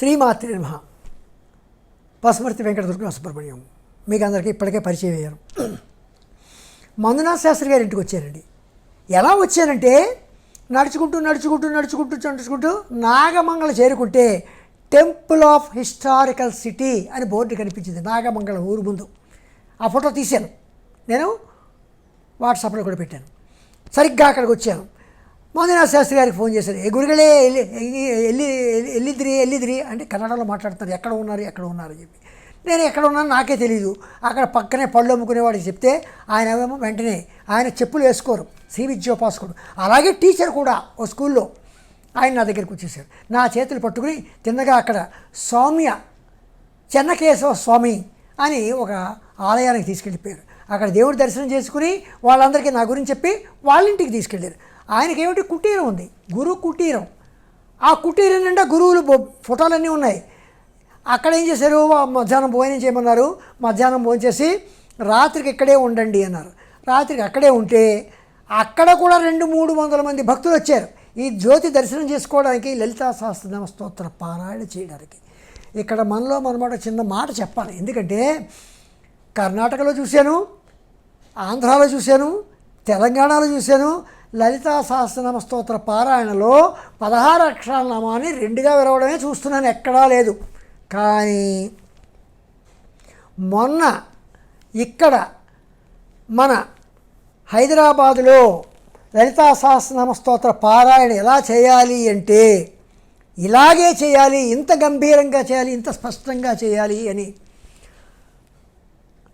శ్రీమాత్రి నమ. పశుమర్తి వెంకట దుర్గం సుబ్రహ్మణ్యం. మీకు అందరికీ ఇప్పటికే పరిచయం అయ్యారు. మందునాథ్ శాస్త్రి గారి ఇంటికి వచ్చానండి ఎలా వచ్చానంటే నడుచుకుంటూ నడుచుకుంటూ నడుచుకుంటూ నడుచుకుంటూ నాగమంగళ చేరుకుంటే టెంపుల్ ఆఫ్ హిస్టారికల్ సిటీ అని బోర్డు కనిపించింది. నాగమంగళ ఊరు ముందు. ఆ ఫోటో తీశాను. నేను వాట్సాప్లో కూడా పెట్టాను. సరిగ్గా అక్కడికి వచ్చాను. మంజునాథ్ శాస్త్రి గారికి ఫోన్ చేశారు. ఏ గురుగలే వెళ్ళి వెళ్ళి ఎల్లిద్రి ఎల్లిద్రి అంటే కన్నడలో మాట్లాడుతున్నారు. ఎక్కడ ఉన్నారు ఎక్కడ ఉన్నారు అని చెప్పి. నేను ఎక్కడ ఉన్నాను నాకే తెలియదు అక్కడ పక్కనే పళ్ళు అమ్ముకునేవాడికి చెప్తే ఆయన ఏమో వెంటనే ఆయన చెప్పులు వేసుకోరు. శ్రీ విద్యోపాసకుడు. అలాగే టీచర్ కూడా ఓ స్కూల్లో ఆయన నా దగ్గరికి వచ్చేసారు. నా చేతులు పట్టుకుని తిన్నగా అక్కడ సౌమ్య చెన్నకేశవ స్వామి అని ఒక ఆలయానికి తీసుకెళ్ళిపోయారు. అక్కడ దేవుడి దర్శనం చేసుకుని వాళ్ళందరికీ నా గురించి చెప్పి వాళ్ళ ఇంటికి తీసుకెళ్ళారు. ఆయనకి ఏమిటి కుటీరం ఉంది? గురు కుటీరం. ఆ కుటీరం నిండా గురువులు ఫోటోలన్నీ ఉన్నాయి. అక్కడ ఏం చేశారు? మధ్యాహ్నం భోజనం చేయమన్నారు. మధ్యాహ్నం భోజనం చేసి రాత్రికి ఇక్కడే ఉండండి అన్నారు. రాత్రికి అక్కడే ఉంటే అక్కడ కూడా రెండు మూడు వందల మంది భక్తులు వచ్చారు. ఈ జ్యోతి దర్శనం చేసుకోవడానికి లలితా సహస్రనామ స్తోత్ర పారాయణ చేయడానికి. ఇక్కడ మనలో మనమాట చిన్న మాట చెప్పాలి. ఎందుకంటే కర్ణాటకలో చూశాను ఆంధ్రాలో చూశాను తెలంగాణలో చూశాను లలితా సహస్రనామ స్తోత్ర పారాయణలో పదహారు అక్షరాల నామాన్ని రెండుగా విరవడమే చూస్తున్నాను ఎక్కడా లేదు. కానీ మొన్న ఇక్కడ మన హైదరాబాదులో లలితా సహస్రనామ స్తోత్ర పారాయణ ఎలా చేయాలి అంటే ఇలాగే చేయాలి ఇంత గంభీరంగా చేయాలి ఇంత స్పష్టంగా చేయాలి అని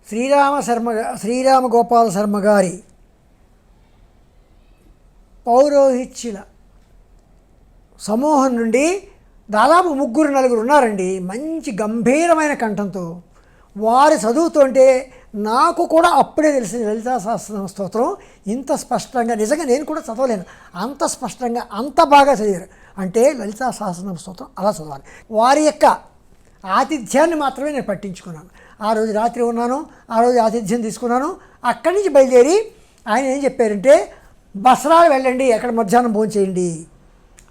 శ్రీరామ శర్మ శ్రీరామ గోపాల శర్మ గారి పౌరోహిత్యుల సమూహం నుండి దాదాపు ముగ్గురు నలుగురు ఉన్నారండి. మంచి గంభీరమైన కంఠంతో. వారి చదువుతుంటే నాకు కూడా అప్పుడే తెలిసింది లలితా సహస్రనామ స్తోత్రం. ఇంత స్పష్టంగా నిజంగా నేను కూడా చదవలేను. అంత స్పష్టంగా అంత బాగా చదివారు. అంటే లలితా సహస్రనామ స్తోత్రం అలా చదవాలి. వారి యొక్క ఆతిథ్యాన్ని మాత్రమే నేను పట్టించుకున్నాను. ఆ రోజు రాత్రి ఉన్నాను ఆ రోజు ఆతిథ్యం తీసుకున్నాను. అక్కడి నుంచి బయలుదేరి ఆయన ఏం చెప్పారంటే బసరాలు వెళ్ళండి అక్కడ మధ్యాహ్నం భోజనం చేయండి.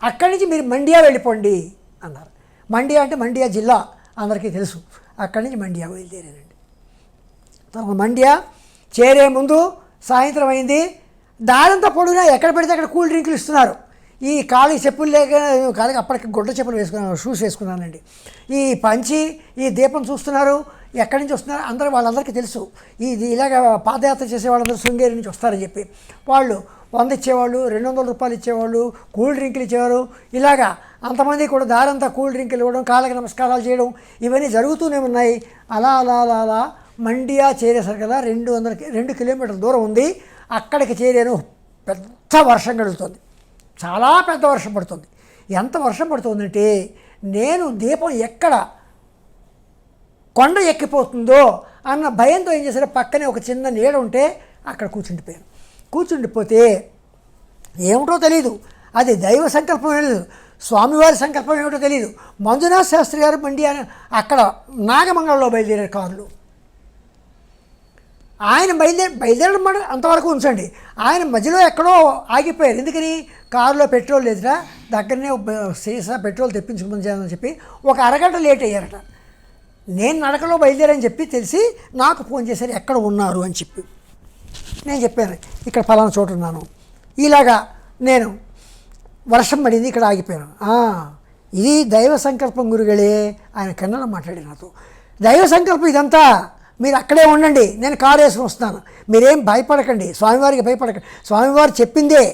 అక్కడి నుంచి మీరు మండియా వెళ్ళిపోండి అన్నారు. మండియా అంటే మండియా జిల్లా అందరికీ తెలుసు. అక్కడి నుంచి మండియా బయలుదేరానండి తర్వాత మండ్య చేరే ముందు సాయంత్రం అయింది. దారంతా పొడుగునా ఎక్కడ పెడితే అక్కడ కూల్ డ్రింకులు ఇస్తున్నారు. ఈ కాళ్ళకి చెప్పులు లేక కాళ్ళకి అప్పటికి గుడ్డ చెప్పులు వేసుకున్నాను షూస్ వేసుకున్నానండి. ఈ పంచి ఈ దీపం చూస్తున్నారు ఎక్కడి నుంచి వస్తున్నారు అందరూ వాళ్ళందరికీ తెలుసు. ఇది ఇలాగ పాదయాత్ర చేసే వాళ్ళందరూ శృంగేరి నుంచి వస్తారని చెప్పి. వాళ్ళు వంద ఇచ్చేవాళ్ళు రెండు వందల రూపాయలు ఇచ్చేవాళ్ళు కూల్ డ్రింకులు ఇచ్చేవారు. ఇలాగా అంతమంది కూడా దారంతా కూల్ డ్రింకులు ఇవ్వడం కాళ్ళకి నమస్కారాలు చేయడం ఇవన్నీ జరుగుతూనే ఉన్నాయి. అలా అలా అలా అలా మండియా చేరేసరికల్లా రెండు వందల రెండు కిలోమీటర్ల దూరం ఉంది. అక్కడికి చేరాను. పెద్ద వర్షం కలుగుతుంది చాలా పెద్ద వర్షం పడుతుంది. ఎంత వర్షం పడుతుందంటే నేను దీపం ఎక్కడ కొండ ఎక్కిపోతుందో అన్న భయంతో ఏం చేశారు? పక్కనే ఒక చిన్న నీడ ఉంటే అక్కడ కూర్చుండిపోయాను. కూర్చుండిపోతే ఏమిటో తెలియదు అది దైవ సంకల్పం లేదు. స్వామివారి సంకల్పం ఏమిటో తెలియదు మంజునాథ్ శాస్త్రి గారు బండి అని అక్కడ నాగమంగళంలో బయలుదేరారు కారులు. ఆయన బయలుదేరి బయలుదేరడం అంతవరకు ఉంచండి. ఆయన మధ్యలో ఎక్కడో ఆగిపోయారు. ఎందుకని? కారులో పెట్రోల్ లేదురా. దగ్గరనే సీసా పెట్రోల్ తెప్పించుకోమని చెప్పి ఒక అరగంట లేట్ అయ్యారట. నేను నడకలో బయలుదేరని చెప్పి తెలిసి నాకు ఫోన్ చేశారు ఎక్కడ ఉన్నారు? అని చెప్పి. నేను చెప్పాను ఇక్కడ ఫలానా చోటు ఉన్నాను. ఇలాగా నేను వర్షం పడింది ఇక్కడ ఆగిపోయాను. ఇది దైవ సంకల్పం గురుగలే ఆయన కన్నడ మాట్లాడి నాతో. దైవ సంకల్పం ఇదంతా మీరు అక్కడే ఉండండి నేను కారు వేసుకుని వస్తాను మీరేం భయపడకండి స్వామివారికి భయపడకండి స్వామివారు చెప్పిందే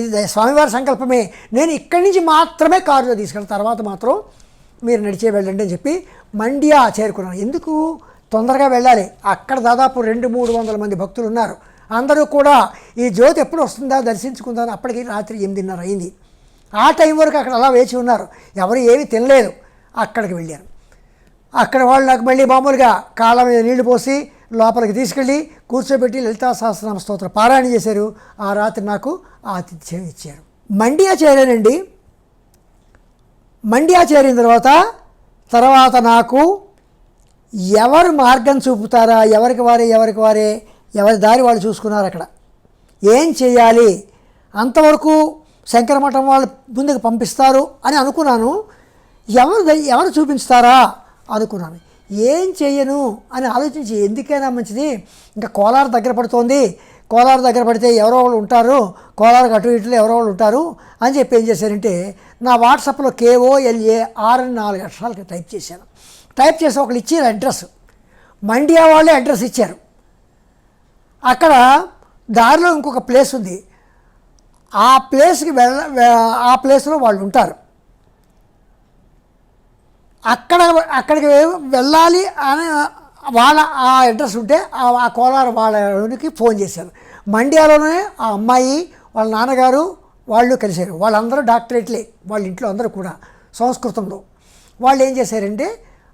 ఇది స్వామివారి సంకల్పమే. నేను ఇక్కడి నుంచి మాత్రమే కారులో తీసుకెళ్ళిన తర్వాత మాత్రం మీరు నడిచే వెళ్ళండి అని చెప్పి మండియా చేరుకున్నాను. ఎందుకు? తొందరగా వెళ్ళాలి. అక్కడ దాదాపు రెండు మూడు వందల మంది భక్తులు ఉన్నారు. అందరూ కూడా ఈ జ్యోతి ఎప్పుడు వస్తుందా దర్శించుకుందా అప్పటికి రాత్రి ఎనిమిదిన్నర అయింది. ఆ టైం వరకు అక్కడ అలా వేచి ఉన్నారు. ఎవరు ఏమీ తినలేదు. అక్కడికి వెళ్ళారు. అక్కడ వాళ్ళు నాకు మళ్ళీ మామూలుగా కాళ్ళ మీద నీళ్ళు పోసి లోపలికి తీసుకెళ్ళి కూర్చోబెట్టి లలితా సహస్రనామ స్తోత్ర పారాయణ చేశారు. ఆ రాత్రి నాకు ఆతిథ్యం ఇచ్చారు. మండియా చేరానండి మండియా చేరిన తర్వాత తర్వాత నాకు ఎవరు మార్గం చూపుతారా? ఎవరికి వారే? ఎవరికి వారే? ఎవరి దారి వాళ్ళు చూసుకున్నారు అక్కడ. ఏం చేయాలి? అంతవరకు శంకర మఠం వాళ్ళు ముందుకు పంపిస్తారు అని అనుకున్నాను. ఎవరు ఎవరు చూపించుతారా? అనుకున్నాను. ఏం చేయను? అని ఆలోచించి ఎందుకైనా మంచిది. ఇంకా కోలార్ దగ్గర పడుతోంది. కోలార్ దగ్గర పడితే ఎవరో వాళ్ళు ఉంటారు. కోలార్ అటు ఇటులో ఎవరో వాళ్ళు ఉంటారు. అని చెప్పి ఏం చేశారంటే నా వాట్సాప్లో కేఓఎల్ఏ ఆర్ అని నాలుగు అక్షరాలకి టైప్ చేశాను. టైప్ చేసి ఒకళ్ళు ఇచ్చారు అడ్రస్. మండియా వాళ్ళే అడ్రస్ ఇచ్చారు. అక్కడ దారిలో ఇంకొక ప్లేస్ ఉంది. ఆ ప్లేస్కి వెళ్ళ ఆ ప్లేస్లో వాళ్ళు ఉంటారు. అక్కడ అక్కడికి వెళ్ళాలి అని వాళ్ళ ఆ అడ్రస్ ఉంటే ఆ ఆ కోలార్ వాళ్ళకి ఫోన్ చేశారు. మండ్యాలోనే ఆ అమ్మాయి వాళ్ళ నాన్నగారు వాళ్ళు కలిశారు. వాళ్ళందరూ డాక్టరేట్లే వాళ్ళ ఇంట్లో అందరూ కూడా సంస్కృతంలో. వాళ్ళు ఏం చేశారంటే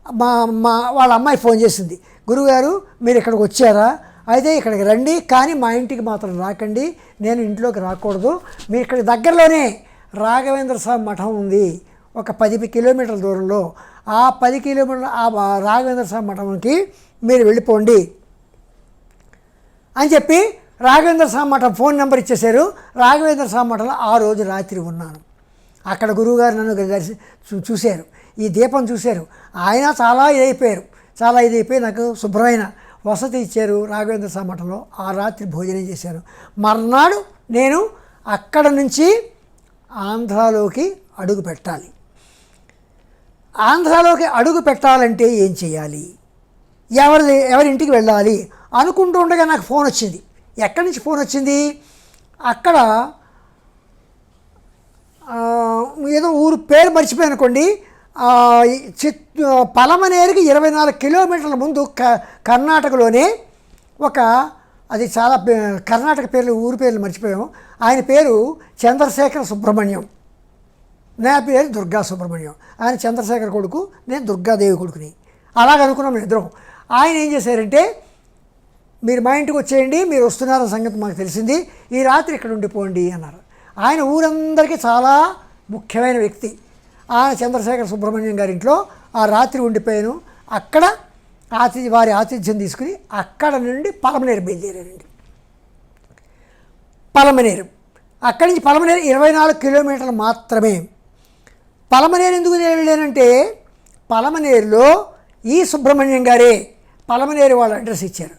మా మా వాళ్ళ అమ్మాయి ఫోన్ చేసింది. గురువుగారు మీరు ఇక్కడికి వచ్చారా? అయితే ఇక్కడికి రండి కానీ మా ఇంటికి మాత్రం రాకండి. నేను ఇంట్లోకి రాకూడదు. మీ ఇక్కడ దగ్గరలోనే రాఘవేంద్ర స్వామి మఠం ఉంది. ఒక పది కిలోమీటర్ల దూరంలో. ఆ పది కిలోమీటర్ల ఆ రాఘవేంద్ర స్వామి మఠంకి మీరు వెళ్ళిపోండి. అని చెప్పి రాఘవేంద్ర స్వామి మఠం ఫోన్ నెంబర్ ఇచ్చేశారు. రాఘవేంద్ర స్వామి మఠంలో ఆ రోజు రాత్రి ఉన్నాను. అక్కడ గురువుగారు నన్ను దర్శి చూ- చూశారు. ఈ దీపం చూశారు. ఆయన చాలా ఇదైపోయారు. చాలా ఇదైపోయి నాకు శుభ్రమైన వసతి ఇచ్చారు రాఘవేంద్ర స్వామి ఆ రాత్రి భోజనం చేశారు. మర్నాడు నేను అక్కడ నుంచి ఆంధ్రాలోకి అడుగు పెట్టాలి. ఆంధ్రాలోకి అడుగు పెట్టాలంటే ఏం చేయాలి? ఎవరి ఎవరింటికి వెళ్ళాలి? అనుకుంటూ ఉండగా నాకు ఫోన్ వచ్చింది. ఎక్కడి నుంచి ఫోన్ వచ్చింది? అక్కడ ఏదో ఊరు పేరు మర్చిపోయానుకోండి చిత్ పలమనేరుకి ఇరవై నాలుగు కిలోమీటర్ల ముందు క కర్ణాటకలోనే ఒక అది చాలా పే- కర్ణాటక పేర్లు ఊరు పేర్లు మర్చిపోయాము. ఆయన పేరు చంద్రశేఖర సుబ్రహ్మణ్యం. నా పేరు దుర్గా సుబ్రహ్మణ్యం. ఆయన చంద్రశేఖర్ కొడుకు నేను దుర్గాదేవి కొడుకుని. అలాగ అనుకున్నాం ఇద్దరం. ఆయన ఏం చేశారంటే మీరు మా ఇంటికి వచ్చేయండి మీరు వస్తున్నారన్న సంగతి మాకు తెలిసింది ఈ రాత్రి ఇక్కడ ఉండిపోండి అన్నారు. ఆయన ఊరందరికీ చాలా ముఖ్యమైన వ్యక్తి. ఆ చంద్రశేఖర సుబ్రహ్మణ్యం గారి ఇంట్లో ఆ రాత్రి ఉండిపోయాను. అక్కడ ఆతిథ్య వారి ఆతిథ్యం తీసుకుని అక్కడ నుండి పలమనేరు బయలుదేరానండి. పలమనేరు. అక్కడి నుంచి పలమనేరు ఇరవై నాలుగు కిలోమీటర్లు మాత్రమే. పలమనేరు ఎందుకు వెళ్ళానంటే పలమనేరులో ఈ సుబ్రహ్మణ్యం గారే పలమనేరు వాళ్ళ అడ్రస్ ఇచ్చారు.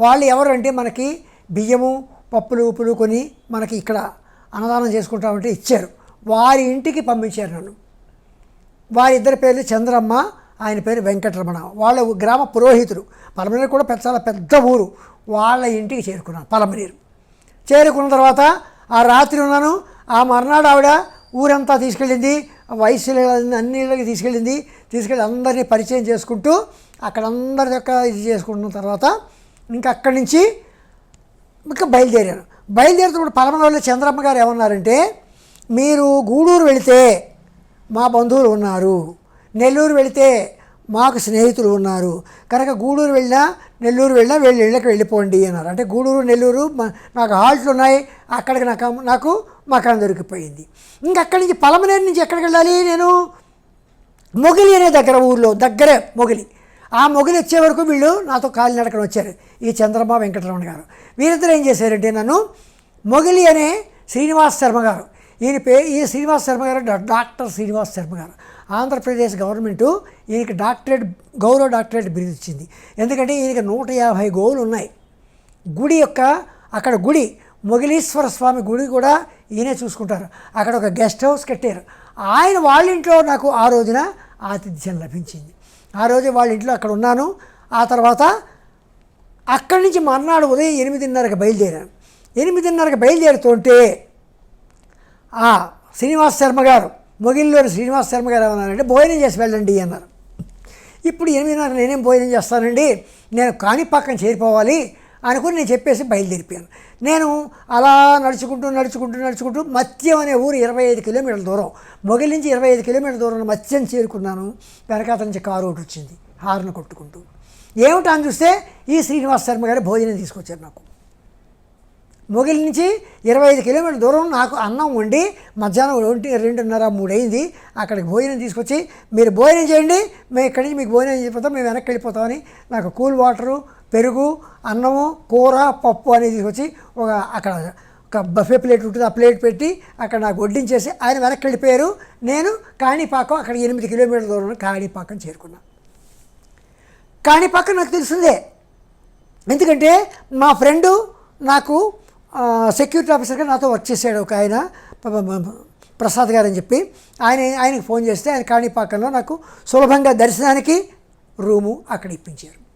వాళ్ళు ఎవరు అంటే మనకి బియ్యము పప్పులు ఉప్పులు కొని మనకి ఇక్కడ అన్నదానం చేసుకుంటామంటే ఇచ్చారు. వారి ఇంటికి పంపించారు నన్ను. వారిద్దరి పేర్లు చంద్రమ్మ ఆయన పేరు వెంకటరమణ. వాళ్ళ గ్రామ పురోహితుడు. పలమనేరు కూడా పెద్ద చాలా పెద్ద ఊరు. వాళ్ళ ఇంటికి చేరుకున్నాను పలమనేరు. చేరుకున్న తర్వాత ఆ రాత్రి ఉన్నాను. ఆ మర్నాడు ఆవిడ ఊరంతా తీసుకెళ్ళింది. వయసు అన్ని ఇళ్ళకి తీసుకెళ్ళింది. తీసుకెళ్ళి అందరినీ పరిచయం చేసుకుంటూ అక్కడ అందరి యొక్క ఇది చేసుకున్న తర్వాత ఇంకా అక్కడి నుంచి ఇంకా బయలుదేరాను. బయలుదేరినప్పుడు పలమలలో చంద్రమ్మ గారు ఏమన్నారంటే మీరు గూడూరు వెళితే మా బంధువులు ఉన్నారు. నెల్లూరు వెళితే మాకు స్నేహితులు ఉన్నారు. కనుక గూడూరు వెళ్ళినా నెల్లూరు వెళ్ళినా వెళ్ళి ఇళ్ళకి వెళ్ళిపోండి అన్నారు. అంటే గూడూరు నెల్లూరు నాకు హాల్ట్లు ఉన్నాయి. అక్కడికి నాకు నాకు మకాన్ దొరికిపోయింది. ఇంకా అక్కడి నుంచి పలమనేరు నుంచి ఎక్కడికి వెళ్ళాలి నేను? మొగిలి అనే దగ్గర ఊర్లో దగ్గరే మొగిలి. ఆ మొగిలి వచ్చే వరకు వీళ్ళు నాతో కాలినడకన వచ్చారు. ఈ చంద్రబాబు వెంకటరమణ గారు. వీరిద్దరు ఏం చేశారంటే నన్ను మొగిలి అనే శ్రీనివాస్ శర్మ గారు ఈయన పే ఈ శ్రీనివాస్ శర్మ గారు డాక్టర్ శ్రీనివాస్ శర్మ గారు. ఆంధ్రప్రదేశ్ గవర్నమెంటు ఈయనకి డాక్టరేట్ గౌరవ డాక్టరేట్ బిరుదు ఇచ్చింది ఎందుకంటే ఈయనకి నూట యాభై గోవులు ఉన్నాయి. గుడి యొక్క అక్కడ గుడి మొగిలీశ్వర స్వామి గుడి కూడా ఈయనే చూసుకుంటారు. అక్కడ ఒక గెస్ట్ హౌస్ కట్టారు. ఆయన వాళ్ళ ఇంట్లో నాకు ఆ రోజున ఆతిథ్యం లభించింది. ఆ రోజు వాళ్ళ ఇంట్లో అక్కడ ఉన్నాను. ఆ తర్వాత అక్కడి నుంచి మర్నాడు ఉదయం ఎనిమిదిన్నరకు బయలుదేరాను. ఎనిమిదిన్నరకు బయలుదేరుతుంటే శ్రీనివాస్ శర్మ గారు మొగిలిలోని శ్రీనివాస్ శర్మ గారు ఏమన్నారంటే భోజనం చేసి వెళ్ళండి అన్నారు. ఇప్పుడు ఎనిమిదిన్నర నేనేం భోజనం చేస్తానండి? నేను కాణిపాకం చేరిపోవాలి అనుకుని నేను చెప్పేసి బయలుదేరిపోయాను. నేను అలా నడుచుకుంటూ నడుచుకుంటూ నడుచుకుంటూ మత్యం అనే ఊరు ఇరవై ఐదు కిలోమీటర్ల దూరం మొగిలి నుంచి ఇరవై ఐదు కిలోమీటర్ల దూరం మత్యం చేరుకున్నాను. వెనకాత నుంచి కారు ఒకటి వచ్చింది హార్న్ కొట్టుకుంటూ. ఏమిటా అని చూస్తే ఈ శ్రీనివాస్ శర్మ గారు భోజనం తీసుకొచ్చారు నాకు. మొగిలి నుంచి ఇరవై ఐదు కిలోమీటర్ల దూరం నాకు అన్నం వండి మధ్యాహ్నం ఒంటి రెండున్నర మూడు అయింది అక్కడికి భోజనం తీసుకొచ్చి మీరు భోజనం చేయండి మేము ఇక్కడి నుంచి మీకు భోజనం చేసిపోతాం మేము వెనక్కి వెళ్ళిపోతామని నాకు కూల్ వాటరు పెరుగు అన్నము కూర పప్పు అనేది తీసుకొచ్చి ఒక అక్కడ ఒక బఫే ప్లేట్ ఉంటుంది ఆ ప్లేట్ పెట్టి అక్కడ నాకు వడ్డించేసి ఆయన వెనక్కి వెళ్ళిపోయారు. నేను కాణిపాకం అక్కడ ఎనిమిది కిలోమీటర్ల దూరంలో కాణిపాకం చేరుకున్నాను కాణిపాకం నాకు తెలిసిందే. ఎందుకంటే మా ఫ్రెండు నాకు సెక్యూరిటీ ఆఫీసర్గా నాతో వర్క్ చేశాడు ఒక ఆయన ప్రసాద్ గారు అని చెప్పి. ఆయన ఆయనకి ఫోన్ చేస్తే ఆయన కాణిపాకంలో నాకు సులభంగా దర్శనానికి రూము అక్కడ ఇప్పించారు.